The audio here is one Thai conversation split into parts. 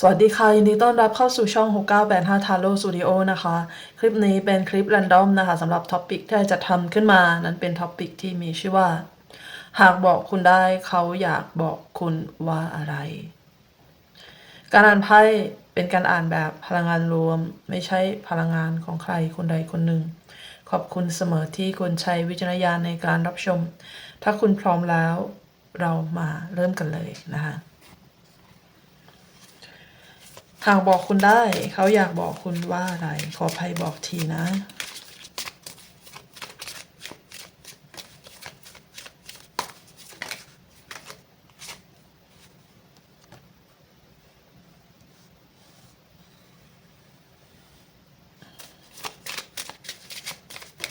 สวัสดีค่ะ ยินดีต้อนรับเข้าสู่ช่อง 6985 Taro Studio นะคะ คลิปนี้เป็นคลิป r รนดอมนะคะสำหรับท็อปิกที่จะทำขึ้นมา นั้นเป็นท็อปิกที่มีชื่อว่า หากบอกคุณได้เขาอยากบอกคุณว่าอะไร การอ่านไพ่เป็นการอ่านแบบพลังงานรวม ไม่ใช่พลังงานของใครคนใดคนหนึ่ง ขอบคุณเสมอที่คุณใช้วิจารณญาณในการรับชม ถ้าคุณพร้อมแล้วเรามาเริ่มกันเลยนะคะ หากบอกคุณได้ เขาอยากบอกคุณว่าอะไร ขออภัยบอกทีนะ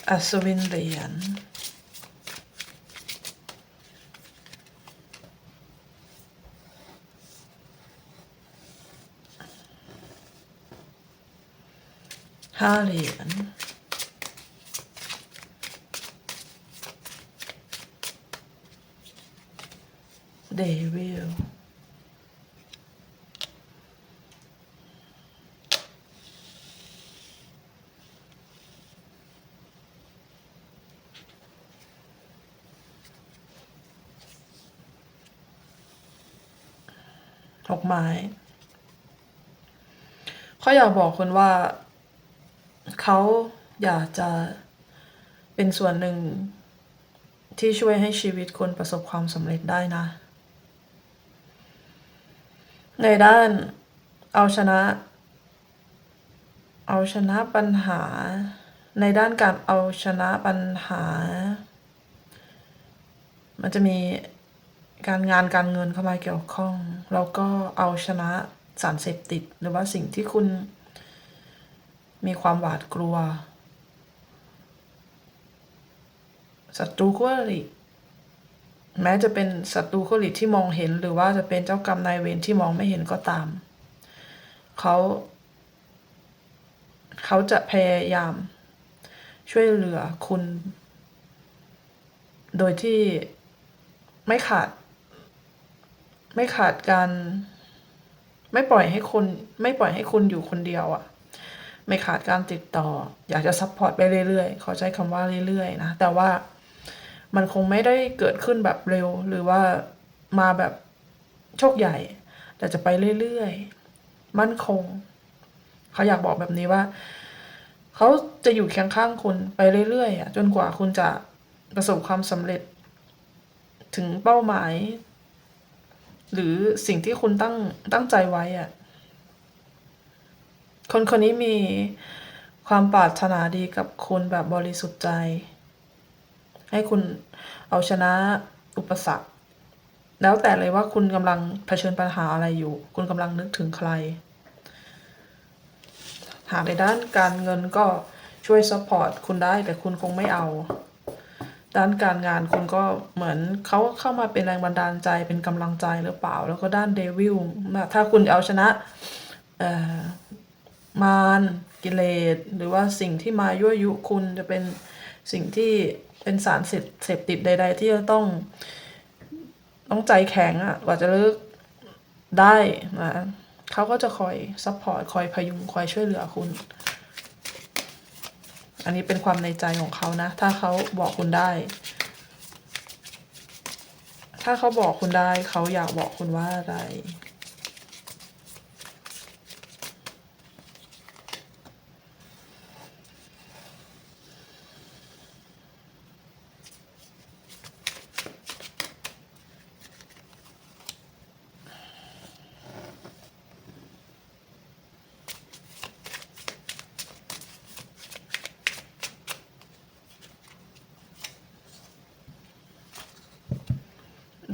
อัศวินเหรียญ ห้าเหรียญเดวิลหกไม้เขาอยากบอกคุณว่า เขาอยากจะเป็นส่วนหนึ่งที่ช่วยให้ชีวิตคุณประสบความสำเร็จได้นะ ในด้านเอาชนะ เอาชนะปัญหา ในด้านการเอาชนะปัญหา มันจะมีการงานการเงินเข้ามาเกี่ยวข้อง แล้วก็เอาชนะสารเสพติด หรือว่าสิ่งที่คุณ ความหวาดกลัวศัตรูคู่อริแม้จะเป็นศัตรูคู่อริที่มองเห็น หรือว่าจะเป็นเจ้ากรรมนายเวรที่มองไม่เห็นก็ตาม เขา เขาจะพยายาม ช่วยเหลือคุณ โดยที่ไม่ขาด ไม่ขาดการ ไม่ปล่อยให้คน ไม่ปล่อยให้คุณอยู่คนเดียวอะ ไม่ขาดการติดต่อ อยากจะซัพพอร์ตไปเรื่อยๆเขาใช้คำว่าเรื่อยๆนะ แต่ว่ามันคงไม่ได้เกิดขึ้นแบบเร็ว หรือว่ามาแบบโชคใหญ่ แต่จะไปเรื่อยๆ มั่นคง เขาอยากบอกแบบนี้ว่า เขาจะอยู่เคียงข้างคุณไปเรื่อยๆจนกว่าคุณจะประสบความสำเร็จ ถึงเป้าหมาย หรือสิ่งที่คุณตั้งตั้งใจไว้อะ คนคนนี้มีความปรารถนาดีกับคุณแบบบริสุทธิ์ใจ ให้คุณเอาชนะอุปสรรค แล้วแต่เลยว่าคุณกำลังเผชิญปัญหาอะไรอยู่ คุณกำลังนึกถึงใคร หากในด้านการเงินก็ช่วยซัพพอร์ตคุณได้แต่คุณคงไม่เอา ด้านการงานคุณก็เหมือนเขาเข้ามาเป็นแรงบันดาลใจเป็นกำลังใจหรือเปล่า แล้วก็ด้านเดวิลถ้าคุณเอาชนะ มารกิเลสหรือว่าสิ่งที่มายั่วยุคุณจะเป็นสิ่งที่เป็นสารเสพเสพติดใด ๆ ที่จะต้องต้องใจแข็งอะ่ะกว่าจะเลิกได้นะเขาก็จะคอยซัพพอร์ตคอยพยุงคอยช่วยเหลือคุณ อันนี้เป็นความในใจของเขานะ ถ้าเขาบอกคุณได้ ถ้าเขาบอกคุณได้ เขาอยากบอกคุณว่าอะไร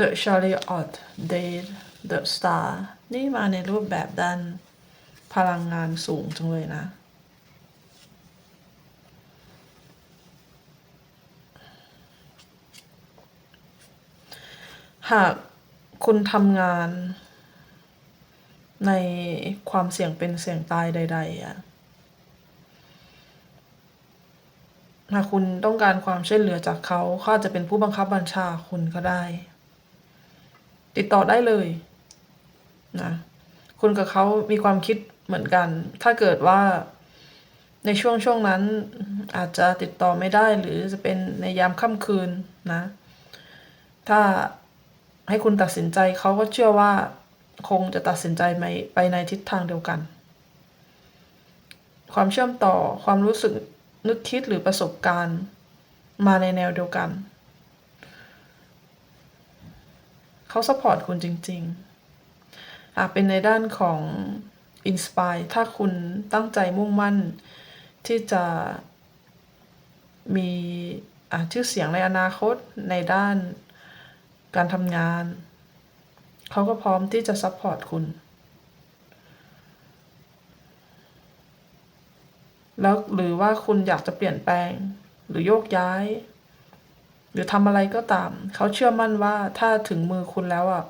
The Chariot Date The Star นี่มาในรูปแบบด้านพลังงานสูงจังเลยนะ หากคุณทำงานในความเสี่ยงเป็นเสี่ยงตายใด ๆอะหากคุณต้องการความช่วยเหลือจากเขาเขาอาจจะเป็นผู้บังคับบัญชาคุณก็ได้ ติดต่อได้เลยนะคุณกับเขามีความคิดเหมือนกัน ถ้าเกิดว่าในช่วงช่วงนั้นอาจจะติดต่อไม่ได้หรือจะเป็นในยามค่ำคืนนะ ถ้าให้คุณตัดสินใจเขาก็เชื่อว่าคงจะตัดสินใจไปไปในทิศทางเดียวกัน ความเชื่อมต่อความรู้สึกนึกคิดหรือประสบการณ์ มาในแนวเดียวกัน เขาสปอร์ตคุณจริงๆหากเป็นในด้านของ Inspire ถ้าคุณตั้งใจมุ่งมั่นที่จะมีะชื่อเสียงในอนาคตในด้านการทำงาน เขาก็พร้อมที่จะซัพพอร์ตคุณ แล้วหรือว่าคุณอยากจะเปลี่ยนแปลงหรือโยกย้าย หรือทำอะไรก็ตาม เขาเชื่อมั่นว่าถ้าถึงมือคุณแล้วอะ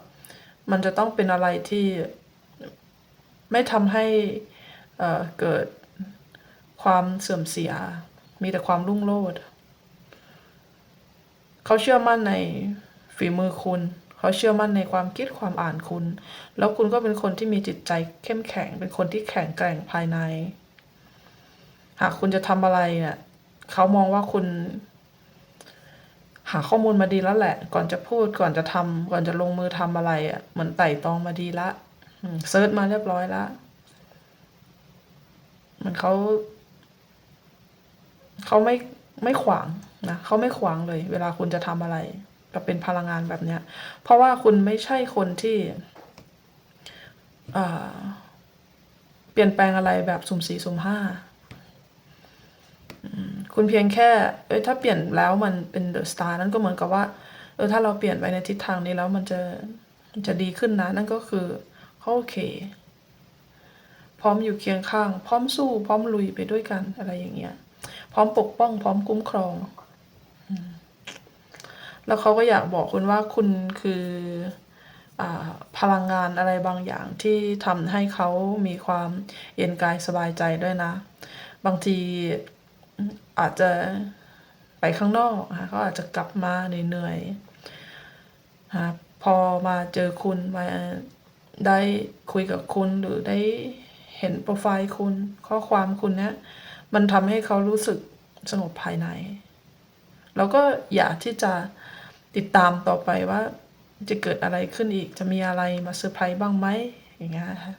มันจะต้องเป็นอะไรที่ไม่ทำให้เเกิดความเสื่อมเสีย มีแต่ความรุ่งโรจน์เขาเชื่อมั่นในฝีมือคุณ เขาเชื่อมั่นในความคิดความอ่านคุณ แล้วคุณก็เป็นคนที่มีจิตใจเข้มแข็ง เป็นคนที่แข็งแกร่งภายใน หากคุณจะทำอะไรเนี่ยเขามองว่าคุณ หาข้อมูลมาดีแล้วแหละ ก่อนจะพูดก่อนจะทำก่อนจะลงมือทำอะไรอะเหมือนไต่ตองมาดีละเซิร์ชมาเรียบร้อยละเหมันเขาเขาไม่ไม่ขวางนะเขาไม่ขวางเลย เวลาคุณจะทำอะไรก็เป็นพลังงานแบบเนี้ย เพราะว่าคุณไม่ใช่คนที่เปลี่ยนแปลงอะไรแบบสุ่มสี่สุ่มห้า คุณเพียงแค่เอ้ยถ้าเปลี่ยนแล้วมันเป็นเดอะสตาร์นั่นก็เหมือนกับว่าเออถ้าเราเปลี่ยนไปในทิศทางนี้แล้วมันจะมันจะดีขึ้นนะ นั่นก็คือเขาโอเค พร้อมอยู่เคียงข้าง พร้อมสู้ พร้อมลุยไปด้วยกันอะไรอย่างเงี้ย พร้อมปกป้อง พร้อมคุ้มครองแล้วเขาก็อยากบอกคุณว่าคุณคืออ่าพลังงานอะไรบางอย่างที่ทำให้เขามีความเย็นกายสบายใจด้วยนะ บางที อาจจะไปข้างนอกนะคะเขาอาจจะกลับมาเหนื่อยๆนะคะพอมาเจอคุณมาได้คุยกับคุณหรือได้เห็นโปรไฟล์คุณข้อความคุณเนี้ยมันทำให้เขารู้สึกสงบภายใน แล้วก็อยากที่จะติดตามต่อไปว่าจะเกิดอะไรขึ้นอีกจะมีอะไรมาเซอร์ไพรส์บ้างไหมอย่างเงี้ยค่ะ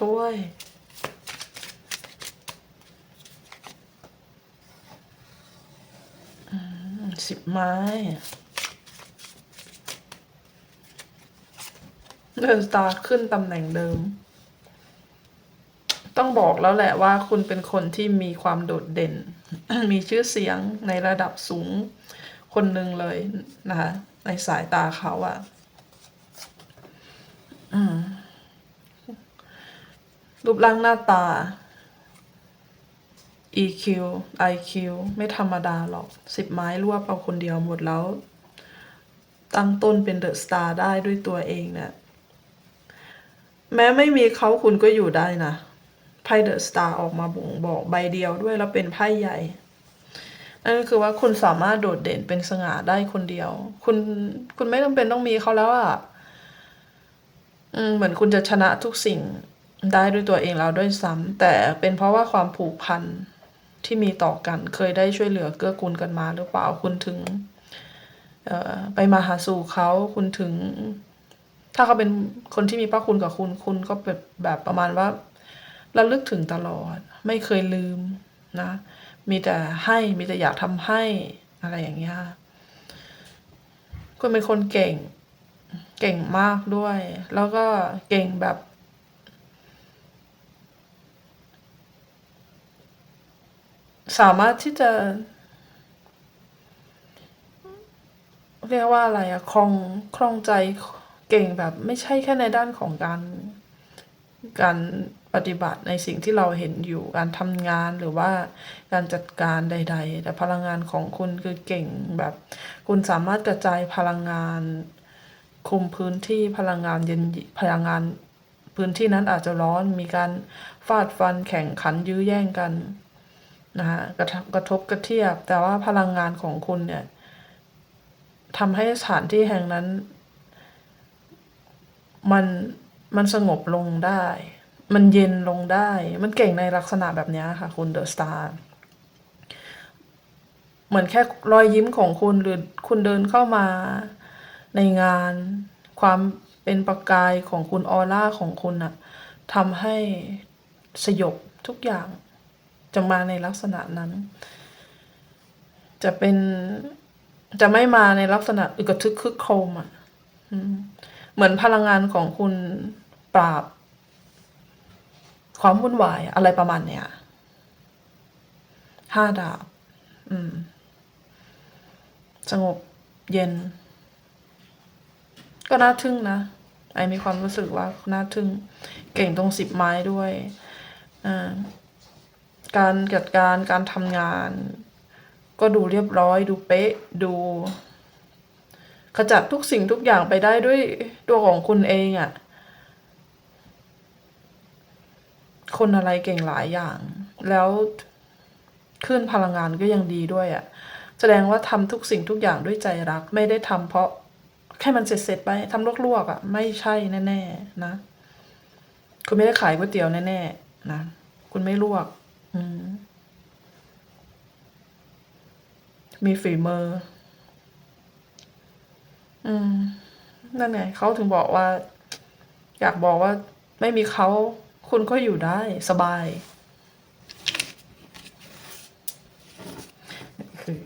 ถ้วย สิบไม้เดินสตาร์ขึ้นตำแหน่งเดิม ต้องบอกแล้วแหละว่าคุณเป็นคนที่มีความโดดเด่น มีชื่อเสียงในระดับสูงคนหนึ่งเลยนะคะในสายตาเขาอะ อืม รูปร่างหน้าตา EQ IQ ไม่ธรรมดาหรอกสิบไม้รวบเอาคนเดียวหมดแล้ว ตั้งต้นเป็นเดอะสตาร์ได้ด้วยตัวเองเนี่ยแม้ไม่มีเขาคุณก็อยู่ได้นะไพ่เดอะสตาร์ออกมาบ่งบอกใบเดียวด้วยแล้วเป็นไพ่ใหญ่ นั่นก็คือว่าคุณสามารถโดดเด่นเป็นสง่าได้คนเดียว คุณคุณไม่จำเป็นต้องมีเขาแล้วอะอืมเหมือนคุณจะชนะทุกสิ่ง ได้ด้วยตัวเองแล้วด้วยซ้ำแต่เป็นเพราะว่าความผูกพันที่มีต่อกัน เคยได้ช่วยเหลือเกื้อกูลกันมาหรือเปล่าคุณถึงไปมาหาสู่เขาคุณถึง ถ้าเขาเป็นคนที่มีพระคุณกับคุณ คุณก็แบบแบบประมาณว่าระลึกถึงตลอด ไม่เคยลืมนะ มีแต่ให้มีแต่อยากทำให้อะไรอย่างเงี้ยคุณเป็นคนเก่ง เก่งมากด้วย แล้วก็เก่งแบบ สามารถที่จะเรียกว่าอะไรอะคลองคลองใจเก่งแบบ ไม่ใช่แค่ในด้านของการการปฏิบัติในสิ่งที่เราเห็นอยู่การทำงานหรือว่าการจัดการใด ๆ แต่พลังงานของคุณคือเก่งแบบ คุณสามารถกระจายพลังงาน คุมพื้นที่พลังงานเย็นพลังงานพื้นที่นั้นอาจจะร้อนมีการฟาดฟันแข่งขันยื้อแย่งกัน นะฮะกระทบกระทบกระเทียบ แต่ว่าพลังงานของคุณเนี่ยทำให้สถานที่แห่งนั้น มันมันสงบลงได้ มันเย็นลงได้ มันเก่งในลักษณะแบบนี้ค่ะ คุณเดอะสตาร์เหมือนแค่รอยยิ้มของคุณหรือคุณเดินเข้ามาในงานความเป็นประกายของคุณออร่าของคุณอะทำให้สยบทุกอย่าง จะมาในลักษณะนั้น จะเป็นจะไม่มาในลักษณะอึกระทึกคึกโครมอะเหมือนพลังงานของคุณปราบ ความวุ่นวายอะไรประมาณเนี้ยห้าดาบอืมสงบเย็น ก็น่าทึ่งนะ ไอมีความรู้สึกว่าน่าทึ่ง เก่งตรงสิบไม้ด้วย อ่า การจัดการการทำงาน ก็ดูเรียบร้อยดูเป๊ะดู ขจัดทุกสิ่งทุกอย่างไปได้ด้วยตัวของคุณเองอะ่ะ คนอะไรเก่งหลายอย่าง แล้วขึ้นพลังงานก็ยังดีด้วยอะ่ะ แสดงว่าทำทุกสิ่งทุกอย่างด้วยใจรัก ไม่ได้ทำเพราะแค่มันเสร็จๆไปทำลวกๆอะ่ะ ไม่ใช่แน่ ๆ นะ คุณไม่ได้ขายก๋วยเตี๋ยวแน่ ๆ นะ คุณไม่ลวก มีฝีมือ อืม นั่นไงเขาถึงบอกว่า อยากบอกว่า ไม่มีเขาคุณก็อยู่ได้สบาย คือ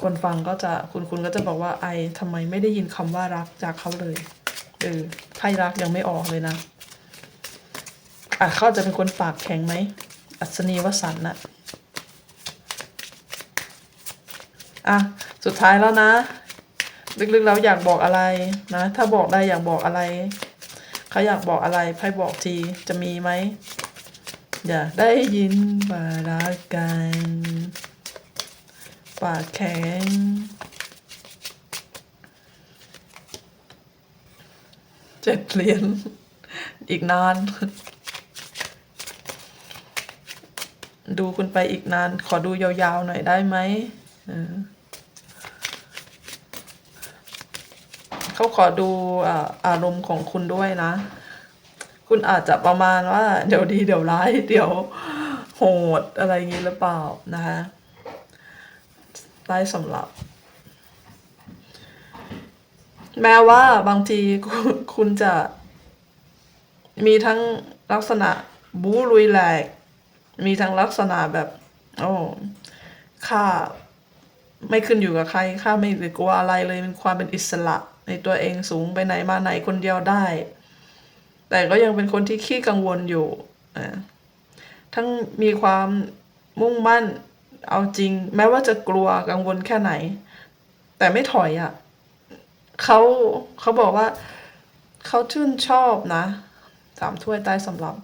คนฟังก็จะคุณคุณก็จะบอกว่า ไอทำไมไม่ได้ยินคำว่ารักจากเขาเลยเออไพ่รักยังไม่ออกเลยนะอะเขาจะเป็นคนปากแข็งไหม อัศนีวสันต์น่ะอะ สุดท้ายแล้วนะ ลึกๆแล้วอยากบอกอะไรนะ ถ้าบอกได้อยากบอกอะไร เขาอยากบอกอะไรไพ่บอกทีจะมีไหมอยากได้ยินว่ารักกันปากแข็งเจ็ดเหรียญอีกนาน ดูคุณไปอีกนาน ขอดูยาวๆหน่อยได้ไหมเขาขอดูอารมณ์ของคุณด้วยนะ คุณอาจจะประมาณว่า เดี๋ยวดีเดี๋ยวร้ายเดี๋ยวโหดอะไรอย่างนี้หรือเปล่านะคะได้สำหรับ แม้ว่าบางทีคุณคุณจะมีทั้งลักษณะบู๊ลุยแหลก มีทั้งลักษณะแบบ โอ้ข้าไม่ขึ้นอยู่กับใครข้าไม่กลัวอะไรเลยมีความเป็นอิสระ ในตัวเองสูงไปไหนมาไหนคนเดียวได้ แต่ก็ยังเป็นคนที่ขี้กังวลอยู่ทั้งมีความมุ่งมั่นเอาจริง แม้ว่าจะกลัวกังวลแค่ไหน แต่ไม่ถอยอะ่ะเขาเขาบอกว่า เขาชื่นชอบนะสามถ้วยใต้สำรับ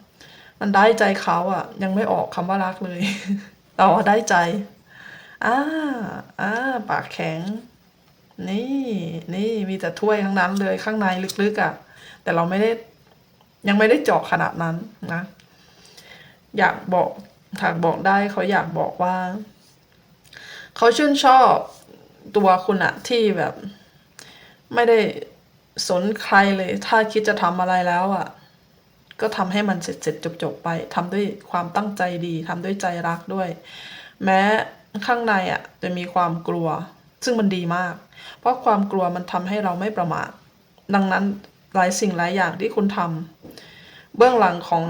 มันได้ใจเขาอะยังไม่ออกคำว่ารักเลย แต่ว่าได้ใจอ่าอ่าปากแข็ง นี่นี่มีแต่ถ้วยทั้งนั้นเลยข้างในลึกๆอะ่ะ แต่เราไม่ได้ ยังไม่ได้เจาะขนาดนั้นนะ อยากบอกถ้าบอกได้เขาอยากบอกว่า เขาชื่นชอบตัวคุณอะที่แบบ ไม่ได้สนใครเลย ถ้าคิดจะทำอะไรแล้วอะ ก็ทำให้มันเสร็จเสร็จจบจบๆไปทำด้วยความตั้งใจดีทำด้วยใจรักด้วย แม้ข้างในอะจะมีความกลัว ซึ่งมันดีมาก เพราะความกลัวมันทำให้เราไม่ประมาท ดังนั้นหลายสิ่งหลายอย่างที่คุณทำเบื้องหลังของ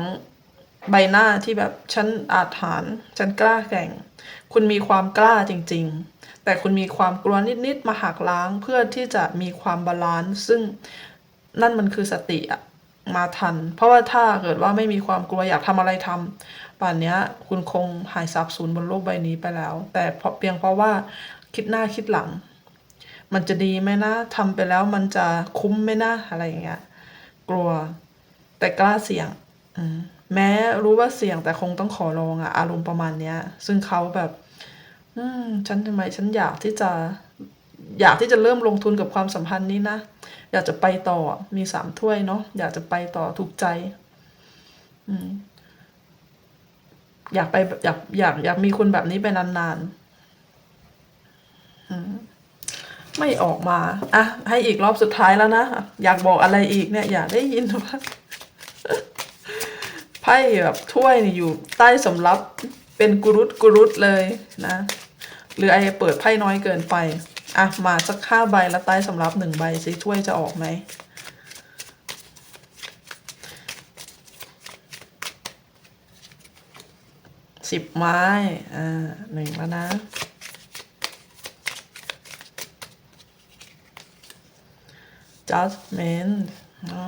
ใบหน้าที่แบบฉันอาจหารฉันกล้าแกร่ง คุณมีความกล้าจริง ๆ แต่คุณมีความกลัวนิด ๆ มาหักล้างเพื่อที่จะมีความบาลานซ์ซึ่งนั่นมันคือสติอะ มาทัน เพราะว่าถ้าเกิดว่าไม่มีความกลัวอยากทำอะไรทำป่านนี้คุณคงหายสับสูญบนโลกใบนี้ไปแล้ว แต่เพราะเพียงเพราะว่าคิดหน้าคิดหลัง มันจะดีไหมนะทำไปแล้วมันจะคุ้มไหมนะอะไรอย่างเงี้ยกลัว แต่กล้าเสี่ยงอมแม้รู้ว่าเสี่ยงแต่คงต้องขอลองอะอารมณ์ประมาณเนี้ย ซึ่งเขาแบบ อืมฉันทำไมฉันอยากที่จะ อยากที่จะเริ่มลงทุนกับความสัมพันธ์นี้นะ อยากจะไปต่อมีสามถ้วยเนาะอยากจะไปต่อถูกใจอยากไปอยากอยากอยากมีคนแบบนี้ไปนานๆไม่ออกมาอะให้อีกรอบสุดท้ายแล้วนะอยากบอกอะไรอีกเนี่ย อยากได้ยินว่าไพ่แบบถ้วยนี่อยู่ใต้สำรับเป็นกุรุตกุรุตเลยนะ หรือไอเปิดไพ่น้อยเกินไป อะมาสักห้าใบแล้วใต้สำรับหนึ่งใบสิถ้วยจะออกไหมสิบไม้ อ่าหนึ่งแล้วนะ judgment อ๋อ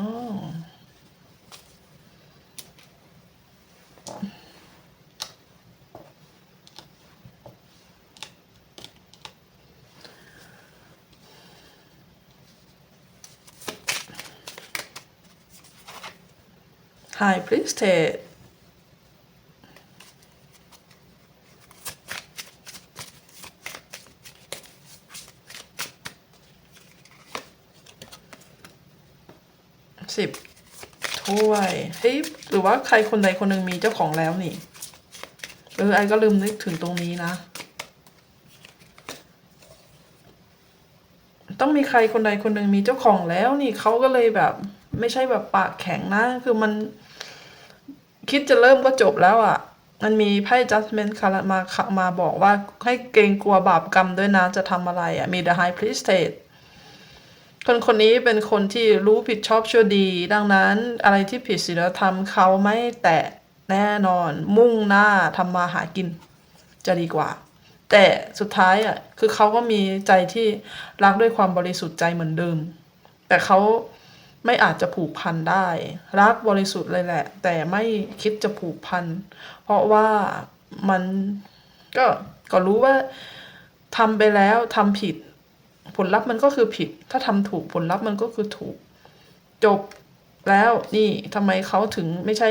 High Priestess สิบถ้วยเฮ้ยหรือว่าใครคนใดคนหนึ่งมีเจ้าของแล้วนี่ เออไอก็ลืมนึกถึงตรงนี้นะ ต้องมีใครคนใดคนหนึ่งมีเจ้าของแล้วนี่เขาก็เลยแบบ ไม่ใช่แบบปากแข็งนะ คือมัน คิดจะเริ่มก็จบแล้วอะ่ะ มันมีไพ่ judgment คามามาบอกว่าให้เกรงกลัวบาปกรรมด้วยนะจะทำอะไรอะ่ะ มี the high priestess คนคนนี้เป็นคนที่รู้ผิดชอบชั่วดี ดังนั้นอะไรที่ผิดศีลธรรมเขาไม่แตะแน่นอนมุ่งหน้าทำมาหากินจะดีกว่า แต่สุดท้ายอะคือเขาก็มีใจที่รักด้วยความบริสุทธิ์ใจเหมือนเดิม แต่เขา ไม่อาจจะผูกพันได้ รักบริสุทธิ์เลยแหละ แต่ไม่คิดจะผูกพัน เพราะว่ามันก็ก็รู้ว่าทำไปแล้วทำผิด ผลลัพธ์มันก็คือผิด ถ้าทำถูกผลลัพธ์มันก็คือถูก จบแล้วนี่ทำไมเขาถึงไม่ใช่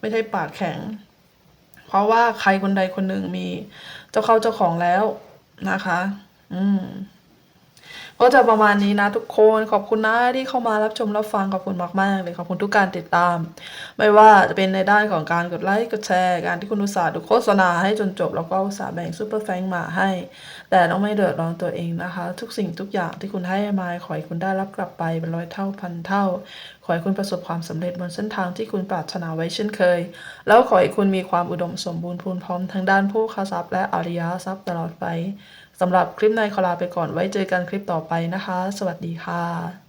ไม่ใช่ปากแข็ง เพราะว่าใครคนใดคนหนึ่งมี เจ้าเข้าเจ้าของแล้วนะคะ อืม ก็จะประมาณนี้นะทุกคนขอบคุณนะที่เข้ามารับชมรับฟังขอบคุณมากๆเลยขอบคุณทุกการติดตาม ไม่ว่าจะเป็นในด้านของการกดไลค์กดแชร์การที่คุณอุตส่าห์ดูโฆษณาให้จนจบ แล้วก็อุตส่าห์แบ่งซูเปอร์แฟงมาให้ แต่ต้องไม่เดือดร้อนตัวเองนะคะ ทุกสิ่งทุกอย่างที่คุณให้มาขอให้คุณได้รับกลับไปเป็นร้อยเท่าพันเท่า ขอให้คุณประสบความสำเร็จบนเส้นทางที่คุณปรารถนาไว้เช่นเคย แล้วขอให้คุณมีความอุดมสมบูรณ์พูนพร้อมทั้งด้านผู้ค้าทรัพย์และอริยทรัพย์ตลอดไป สำหรับคลิปในขอลาไปก่อนไว้เจอกันคลิปต่อไปนะคะ สวัสดีค่ะ